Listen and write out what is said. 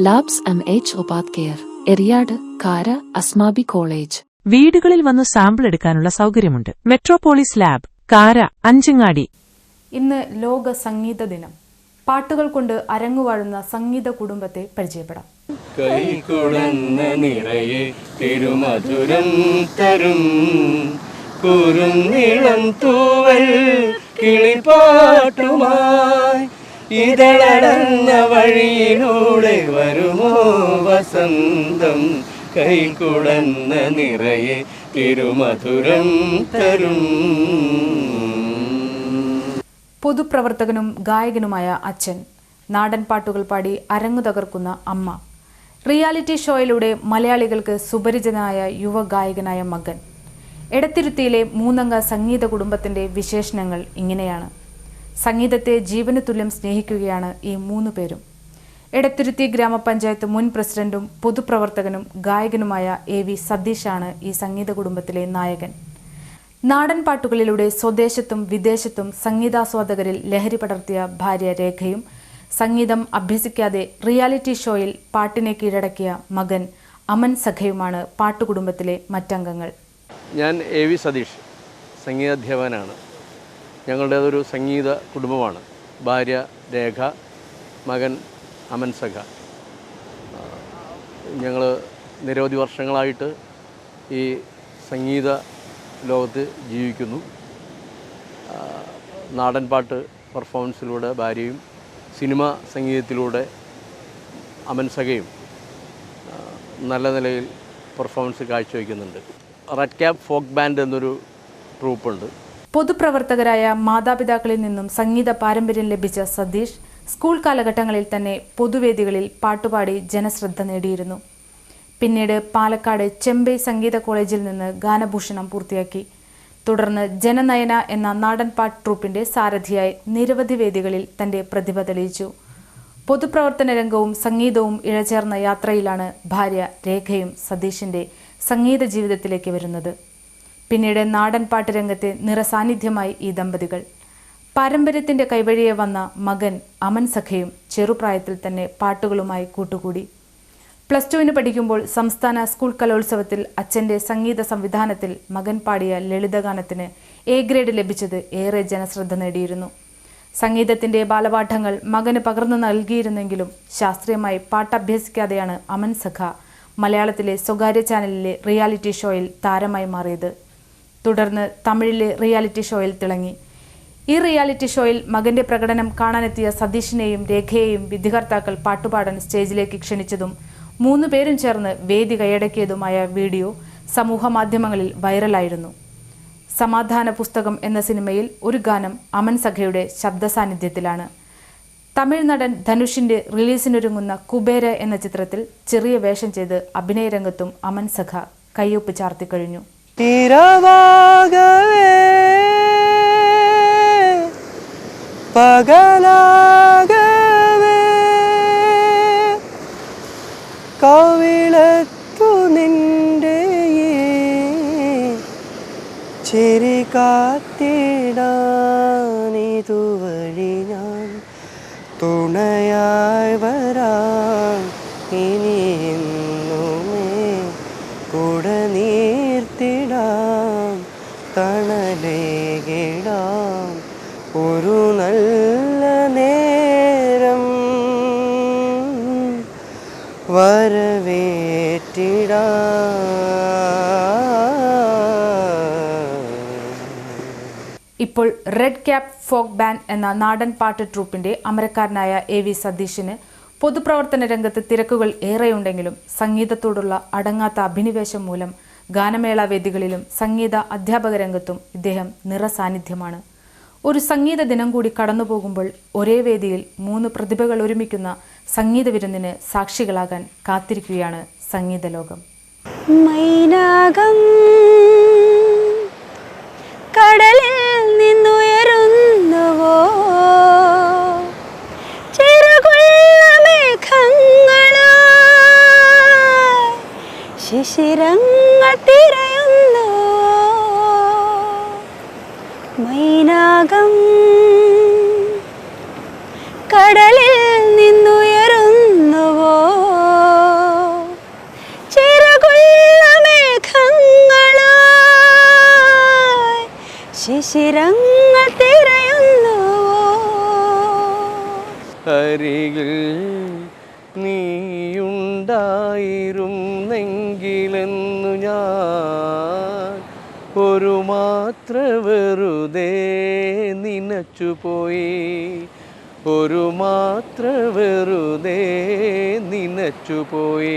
Labs M H ഉപാധ്കയർ എറിയാട് കാര Asmabi college വീടുകളിൽ വന്ന് സാമ്പിൾ എടുക്കാനുള്ള സൗകര്യമുണ്ട്. മെട്രോപോളിസ് ലാബ് കാര അഞ്ചങ്ങാടി. ഇന്ന് ലോക സംഗീത ദിനം. പാട്ടുകൾ കൊണ്ട് അരങ്ങുവാഴുന്ന സംഗീത കുടുംബത്തെ പരിചയപ്പെടാം. കൈകുടന്ന നിറയെ തിരുമധുരം തരും. കുറും നീളം തൂവൽ കിളിപ്പാട്ടുമായി ഇതളടന്ന വഴിയിലൂടെ വരുമോ വസന്തം? കൈകുടന്ന നിറയെ തിരുമധുരം തരും. പൊതുപ്രവർത്തകനും ഗായകനുമായ അച്ഛൻ. നാടൻ പാട്ടുകൾ പാടി അരങ്ങു തകർക്കുന്ന അമ്മ. റിയാലിറ്റി ഷോയിലൂടെ മലയാളികൾക്ക് സുപരിചിതനായ യുവ ഗായകനായ മകൻ. എടത്തിരുത്തിയിലെ മൂന്നംഗ സംഗീത കുടുംബത്തിന്റെ വിശേഷണങ്ങൾ ഇങ്ങനെയാണ്. സംഗീതത്തെ ജീവന് തുല്യം സ്നേഹിക്കുകയാണ് ഈ മൂന്ന് പേരും. എടത്തിരുത്തി ഗ്രാമപഞ്ചായത്ത് മുൻ പ്രസിഡന്റും പൊതുപ്രവർത്തകനും ഗായകനുമായ എ വി സതീഷാണ് ഈ സംഗീത കുടുംബത്തിലെ നായകൻ. നാടൻ പാട്ടുകളിലൂടെ സ്വദേശത്തും വിദേശത്തും സംഗീതാസ്വാദകരിൽ ലഹരി പടർത്തിയ ഭാര്യ രേഖയും സംഗീതം അഭ്യസിക്കാതെ റിയാലിറ്റി ഷോയിൽ പാട്ടിനെ കീഴടക്കിയ മകൻ അമൻ സഖയുമാണ് പാട്ടുകുടുംബത്തിലെ മറ്റംഗങ്ങൾ. ഞാൻ എ വി സതീഷ് സംഗീതാധ്യാപകനാണ്. ഞങ്ങളുടേതൊരു സംഗീത കുടുംബമാണ്. ഭാര്യ രേഖ മകൻ അമൻ സഖ. ഞങ്ങൾ നിരവധി വർഷങ്ങളായിട്ട് ഈ സംഗീത ലോകത്ത് ജീവിക്കുന്നു. നാടൻ പാട്ട് പെർഫോമൻസിലൂടെ ഭാര്യയും സിനിമ സംഗീതത്തിലൂടെ അമൻ സഖയും നല്ല നിലയിൽ പെർഫോമൻസ് കാഴ്ചവെക്കുന്നുണ്ട്. റെഡ് ക്യാബ് ഫോക്ക് ബാൻഡ് എന്നൊരു ട്രൂപ്പുണ്ട് പൊതുപ്രവർത്തകരായ മാതാപിതാക്കളിൽ നിന്നും സംഗീത പാരമ്പര്യം ലഭിച്ച സതീഷ് സ്കൂൾ കാലഘട്ടങ്ങളിൽ തന്നെ പൊതുവേദികളിൽ പാട്ടുപാടി ജനശ്രദ്ധ നേടിയിരുന്നു. പിന്നീട് പാലക്കാട് ചെമ്പൈ സംഗീത കോളേജിൽ നിന്ന് ഗാനഭൂഷണം പൂർത്തിയാക്കി. തുടർന്ന് ജനനയന എന്ന നാടൻ പാട്ട് ട്രൂപ്പിന്റെ സാരഥിയായി നിരവധി വേദികളിൽ തന്റെ പ്രതിഭ തെളിയിച്ചു. പൊതുപ്രവർത്തന രംഗവും സംഗീതവും ഇഴചേർന്ന യാത്രയിലാണ് ഭാര്യ രേഖയും സതീഷിന്റെ സംഗീത ജീവിതത്തിലേക്ക് വരുന്നത്. പിന്നീട് നാടൻ പാട്ട് രംഗത്തെ നിറസാന്നിധ്യമായി ഈ ദമ്പതികൾ. പാരമ്പര്യത്തിന്റെ കൈവഴിയെ വന്ന മകൻ അമൻ സഖയും ചെറുപ്രായത്തിൽ തന്നെ പാട്ടുകളുമായി കൂട്ടുകൂടി. പ്ലസ് ടുവിന് പഠിക്കുമ്പോൾ സംസ്ഥാന സ്കൂൾ കലോത്സവത്തിൽ അച്ഛന്റെ സംഗീത സംവിധാനത്തിൽ മകൻ പാടിയ ലളിതഗാനത്തിന് എ ഗ്രേഡ് ലഭിച്ചത് ഏറെ ജനശ്രദ്ധ നേടിയിരുന്നു. സംഗീതത്തിന്റെ ബാലപാഠങ്ങൾ മകന് പകർന്നു നൽകിയിരുന്നെങ്കിലും ശാസ്ത്രീയമായി പാട്ടഭ്യസിക്കാതെയാണ് അമൻ സഖ മലയാളത്തിലെ സ്വകാര്യ ചാനലിലെ റിയാലിറ്റി ഷോയിൽ താരമായി മാറിയത്. തുടർന്ന് തമിഴിലെ റിയാലിറ്റി ഷോയിൽ തിളങ്ങി. ഈ റിയാലിറ്റി ഷോയിൽ മകന്റെ പ്രകടനം കാണാനെത്തിയ സതീഷിനെയും രേഖയെയും വിധികർത്താക്കൾ പാട്ടുപാടാൻ സ്റ്റേജിലേക്ക് ക്ഷണിച്ചതും മൂന്നു പേരും ചേർന്ന് വേദി കൈയടക്കിയതുമായ വീഡിയോ സമൂഹ മാധ്യമങ്ങളിൽ വൈറലായിരുന്നു. സമാധാന പുസ്തകം എന്ന സിനിമയിൽ ഒരു ഗാനം അമൻ സഖയുടെ ശബ്ദ സാന്നിധ്യത്തിലാണ് തമിഴ് നടൻ ധനുഷിന്റെ റിലീസിനൊരുങ്ങുന്ന കുബേര എന്ന ചിത്രത്തിൽ ചെറിയ വേഷം ചെയ്ത് അഭിനയരംഗത്തും അമൻ സഖ കയ്യൊപ്പ് ചാർത്തിക്കഴിഞ്ഞു നിറവാകവേ കവിളത്തു നിന്റെ ചെരി കാത്തിടാനിതുവഴി ഞാൻ തുണയായി ഒരു നല്ല നേരം വരവേറ്റിട. ഇപ്പോൾ റെഡ് ക്യാപ് ഫോക്ക് ബാൻഡ് എന്ന നാടൻ പാട്ട് ട്രൂപ്പിന്റെ അമരക്കാരനായ എ വി സതീഷിന് പൊതുപ്രവർത്തന രംഗത്ത് തിരക്കുകൾ ഏറെയുണ്ടെങ്കിലും സംഗീതത്തോടുള്ള അടങ്ങാത്ത അഭിനിവേശം മൂലം ഗാനമേള വേദികളിലും സംഗീത അധ്യാപക രംഗത്തും ഇദ്ദേഹം നിറസാന്നിധ്യമാണ്. ഒരു സംഗീത ദിനം കൂടി കടന്നു പോകുമ്പോൾ ഒരേ വേദിയിൽ മൂന്ന് പ്രതിഭകൾ ഒരുമിക്കുന്ന സംഗീത വിരുന്നിന് സാക്ഷികളാകാൻ കാത്തിരിക്കുകയാണ് സംഗീത ലോകം. മൈനാകം കടലിൽ മൈനാകം. കടലിൽ നിന്നുയരുന്നുവോ? ചിറകുള്ള മേഘങ്ങളോ ശിശിരങ്ങൾ തിരയുന്നുവോ? അരികിൽ നീയുണ്ടായിരുന്നെങ്കിലെന്നു ഞാൻ മാത്ര വെറുതെ നിനച്ചുപോയി. ഒരു മാത്ര വെറുതെ നിനച്ചുപോയി.